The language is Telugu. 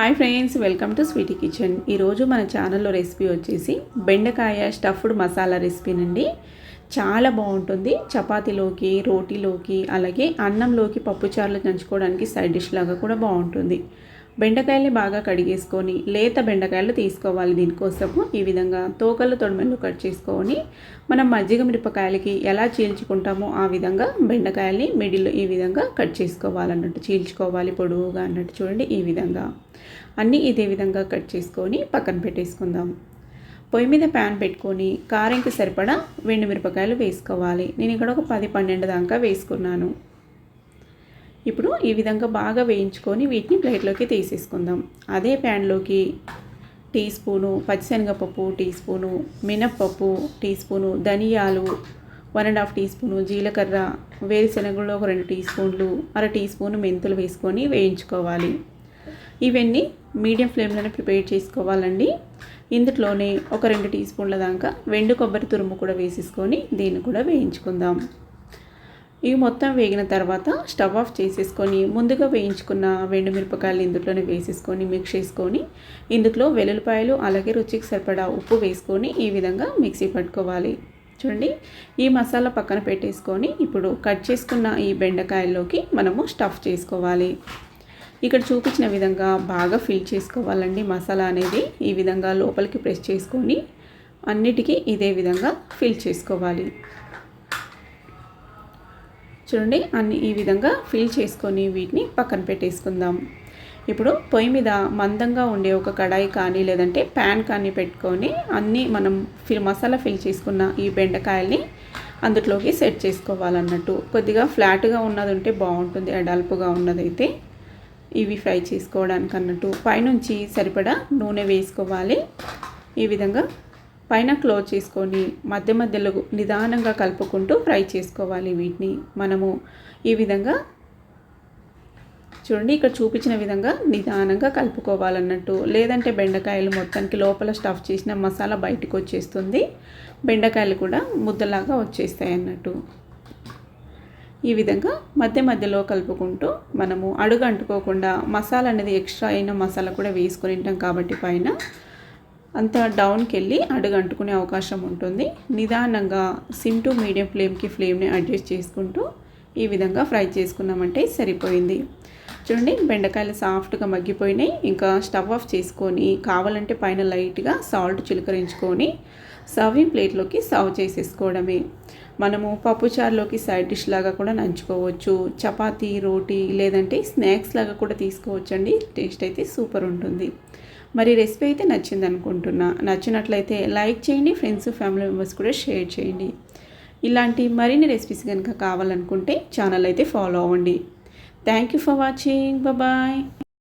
Hi friends welcome to Sweety Kitchen. ఈరోజు మన ఛానల్లో రెసిపీ వచ్చేసి బెండకాయ స్టఫ్డ్ మసాలా రెసిపీనండి. చాలా బాగుంటుంది. చపాతీలోకి రోటీలోకి అలాగే అన్నంలోకి పప్పుచారులు నంచుకోవడానికి సైడ్ డిష్ లాగా కూడా బాగుంటుంది. బెండకాయల్ని బాగా కడిగేసుకొని లేత బెండకాయలు తీసుకోవాలి దీనికోసము. ఈ విధంగా తోకలు తొడిమెలు కట్ చేసుకొని మనం మజ్జిగ మిరపకాయలకి ఎలా చీల్చుకుంటామో ఆ విధంగా బెండకాయల్ని మిడిల్ ఈ విధంగా కట్ చేసుకోవాలన్నట్టు చీల్చుకోవాలి పొడవుగా అన్నట్టు చూడండి ఈ విధంగా. అన్నీ ఇదే విధంగా కట్ చేసుకొని పక్కన పెట్టేసుకుందాం. పొయ్యి మీద ప్యాన్ పెట్టుకొని కారంకి సరిపడా వెండి మిరపకాయలు వేసుకోవాలి. నేను ఇక్కడ ఒక పది పన్నెండు దాకా వేసుకున్నాను. ఇప్పుడు ఈ విధంగా బాగా వేయించుకొని వీటిని ప్లేట్లోకి తీసేసుకుందాం. అదే ప్యాన్లోకి టీ స్పూను పచ్చిశనగపప్పు టీ స్పూను మినప్పప్పు టీ స్పూను ధనియాలు one and half teaspoon జీలకర్ర వేరుశనగలో ఒక రెండు టీ స్పూన్లు అర టీ స్పూను మెంతులు వేసుకొని వేయించుకోవాలి. ఇవన్నీ మీడియం ఫ్లేమ్లోనే ప్రిపేర్ చేసుకోవాలండి. ఇందులోనే ఒక రెండు టీ స్పూన్ల దాకా వెండు కొబ్బరి తురుము కూడా వేసేసుకొని దీన్ని కూడా వేయించుకుందాం. ఇవి మొత్తం వేగిన తర్వాత స్టవ్ ఆఫ్ చేసేసుకొని ముందుగా వేయించుకున్న వెండు మిరపకాయలు ఇందులోనే వేసేసుకొని మిక్స్ చేసుకొని ఇందులో వెల్లుల్లిపాయలు అలాగే రుచికి సరిపడా ఉప్పు వేసుకొని ఈ విధంగా మిక్సీ పట్టుకోవాలి. చూడండి ఈ మసాలా పక్కన పెట్టేసుకొని ఇప్పుడు కట్ చేసుకున్న ఈ బెండకాయల్లోకి మనము స్టఫ్ చేసుకోవాలి. ఇక్కడ చూపించిన విధంగా బాగా ఫిల్ చేసుకోవాలండి మసాలా అనేది. ఈ విధంగా లోపలికి ప్రెస్ చేసుకొని అన్నిటికీ ఇదే విధంగా ఫిల్ చేసుకోవాలి. చూడండి అన్ని ఈ విధంగా ఫిల్ చేసుకొని వీటిని పక్కన పెట్టేసుకుందాం. ఇప్పుడు పొయ్యి మీద మందంగా ఉండే ఒక కడాయి కానీ లేదంటే ప్యాన్ కానీ పెట్టుకొని అన్నీ మనం ఫిల్ మసాలా ఫిల్ చేసుకున్న ఈ బెండకాయల్ని అందులోకి సెట్ చేసుకోవాలన్నట్టు. కొద్దిగా ఫ్లాట్గా ఉన్నది ఉంటే బాగుంటుంది అడల్పుగా ఉన్నదైతే. ఇవి ఫ్రై చేసుకోవడానికి అన్నట్టు పైనుంచి సరిపడా నూనె వేసుకోవాలి. ఈ విధంగా పైన క్లోజ్ చేసుకొని మధ్య మధ్యలో నిదానంగా కలుపుకుంటూ ఫ్రై చేసుకోవాలి వీటిని. మనము ఈ విధంగా చూడండి ఇక్కడ చూపించిన విధంగా నిదానంగా కలుపుకోవాలన్నట్టు. లేదంటే బెండకాయలు మొత్తానికి లోపల స్టఫ్ చేసిన మసాలా బయటకు వచ్చేస్తుంది. బెండకాయలు కూడా ముద్దలాగా వచ్చేస్తాయి అన్నట్టు. ఈ విధంగా మధ్య మధ్యలో కలుపుకుంటూ మనము అడుగు అంటుకోకుండా మసాలా అనేది ఎక్స్ట్రా అయిన మసాలా కూడా వేసుకొని ఉంటాం కాబట్టి పైన. అంతా డౌన్కి వెళ్ళి అడుగు అంటుకునే అవకాశం ఉంటుంది. నిదానంగా సిమ్ టు మీడియం ఫ్లేమ్కి ఫ్లేమ్ని అడ్జస్ట్ చేసుకుంటూ ఈ విధంగా ఫ్రై చేసుకున్నామంటే సరిపోయింది. చూడండి బెండకాయలు సాఫ్ట్గా మగ్గిపోయినాయి. ఇంకా స్టవ్ ఆఫ్ చేసుకొని కావాలంటే పైన లైట్గా సాల్ట్ చిలకరించుకొని సర్వింగ్ ప్లేట్లోకి సర్వ్ చేసేసుకోవడమే. మనము పప్పుచారులోకి సైడ్ డిష్ లాగా కూడా నంచుకోవచ్చు. చపాతీ రోటీ లేదంటే స్నాక్స్ లాగా కూడా తీసుకోవచ్చండి. టేస్ట్ అయితే సూపర్ ఉంటుంది. మరి రెసిపీ అయితే నచ్చింది అనుకుంటున్నా నచ్చినట్లయితే లైక్ చేయండి ఫ్రెండ్స్ ఫ్యామిలీ మెంబర్స్ కూడా షేర్ చేయండి. ఇలాంటి మరిన్ని రెసిపీస్ కనుక కావాలనుకుంటే ఛానల్ అయితే ఫాలో అవ్వండి. Thank you for watching. Bye.